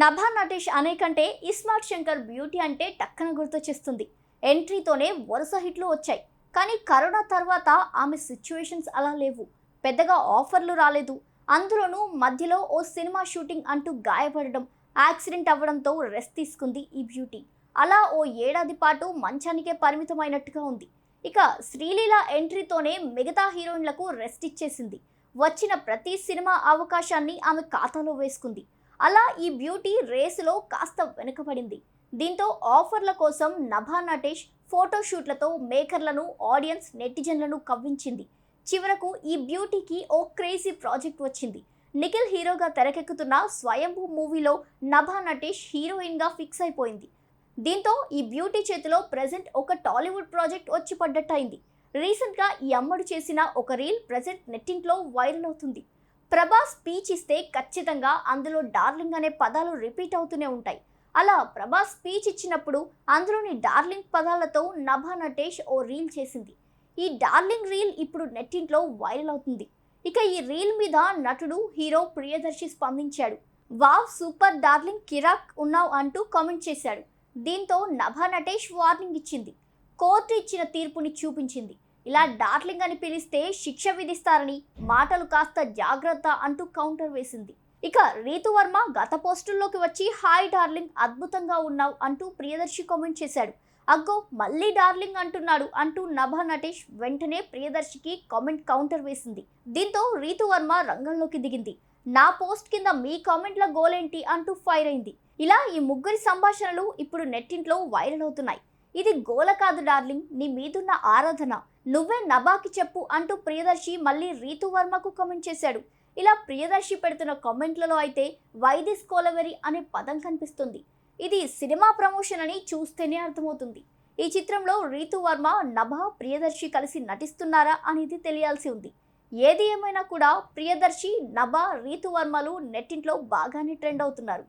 నభా నటేష్ అనే కంటే ఇస్మార్ట్ శంకర్ బ్యూటీ అంటే టక్కన గుర్తొచ్చేస్తుంది. ఎంట్రీతోనే వరుస హిట్లు వచ్చాయి. కానీ కరోనా తర్వాత ఆమె సిచ్యువేషన్స్ అలా లేవు. పెద్దగా ఆఫర్లు రాలేదు. అందులోనూ మధ్యలో ఓ సినిమా షూటింగ్ అంటూ గాయపడడం యాక్సిడెంట్ అవ్వడంతో రెస్ట్ తీసుకుంది ఈ బ్యూటీ. అలా ఓ ఏడాది పాటు మంచానికే పరిమితమైనట్టుగా ఉంది. ఇక శ్రీలీల ఎంట్రీతోనే మిగతా హీరోయిన్లకు రెస్ట్ ఇచ్చేసింది. వచ్చిన ప్రతి సినిమా అవకాశాన్ని ఆమె ఖాతాలో వేసుకుంది. అలా ఈ బ్యూటీ రేసులో కాస్త వెనుకబడింది. దీంతో ఆఫర్ల కోసం నభా నటేష్ ఫోటోషూట్లతో మేకర్లను ఆడియన్స్ నెటిజన్లను కవ్వించింది. చివరకు ఈ బ్యూటీకి ఓ క్రేజీ ప్రాజెక్ట్ వచ్చింది. నిఖిల్ హీరోగా తెరకెక్కుతున్న స్వయంభూ మూవీలో నభా నటేష్ హీరోయిన్గా ఫిక్స్ అయిపోయింది. దీంతో ఈ బ్యూటీ చేతిలో ప్రజెంట్ ఒక టాలీవుడ్ ప్రాజెక్ట్ వచ్చి పడ్డట్టయింది. రీసెంట్గా ఈ అమ్మడు చేసిన ఒక రీల్ ప్రజెంట్ నెట్టింట్లో వైరల్ అవుతుంది. ప్రభాస్ స్పీచ్ ఇస్తే ఖచ్చితంగా అందులో డార్లింగ్ అనే పదాలు రిపీట్ అవుతూనే ఉంటాయి. అలా ప్రభాస్ స్పీచ్ ఇచ్చినప్పుడు అందులోని డార్లింగ్ పదాలతో నభా నటేష్ ఓ రీల్ చేసింది. ఈ డార్లింగ్ రీల్ ఇప్పుడు నెట్టింట్లో వైరల్ అవుతుంది. ఇక ఈ రీల్ మీద నటుడు హీరో ప్రియదర్శి స్పందించాడు. వావ్ సూపర్ డార్లింగ్ కిరాక్ ఉన్నావు అంటూ కామెంట్ చేశాడు. దీంతో నభా నటేష్ వార్నింగ్ ఇచ్చింది. కోర్టు ఇచ్చిన తీర్పుని చూపించింది. ఇలా డార్లింగ్ అని పిలిస్తే శిక్ష విధిస్తారని మాటలు కాస్త జాగ్రత్త అంటూ కౌంటర్ వేసింది. ఇక రీతువర్మ గత పోస్టుల్లోకి వచ్చి హాయ్ డార్లింగ్ అద్భుతంగా ఉన్నావు అంటూ ప్రియదర్శి కామెంట్ చేశాడు. అగ్గో మళ్ళీ డార్లింగ్ అంటున్నాడు అంటూ నభా నటేష్ వెంటనే ప్రియదర్శికి కామెంట్ కౌంటర్ వేసింది. దీంతో రీతు వర్మ రంగంలోకి దిగింది. నా పోస్ట్ కింద మీ కామెంట్ల గోలేంటి అంటూ ఫైర్ అయింది. ఇలా ఈ ముగ్గురి సంభాషణలు ఇప్పుడు నెట్టింట్లో వైరల్ అవుతున్నాయి. ఇది గోల కాదు డార్లింగ్ నీ మీదున్న ఆరాధన. నువ్వే నబాకి చెప్పు అంటూ ప్రియదర్శి మళ్ళీ రీతు వర్మకు కామెంట్ చేశాడు. ఇలా ప్రియదర్శి పెడుతున్న కామెంట్లలో అయితే వైదిస్ కోలవెరి అనే పదం కనిపిస్తుంది. ఇది సినిమా ప్రమోషన్ అని చూస్తేనే అర్థమవుతుంది. ఈ చిత్రంలో రీతు వర్మ నభ ప్రియదర్శి కలిసి నటిస్తున్నారా అనేది తెలియాల్సి ఉంది. ఏది ఏమైనా కూడా ప్రియదర్శి నభ రీతు వర్మలు నెట్టింట్లో బాగానే ట్రెండ్ అవుతున్నారు.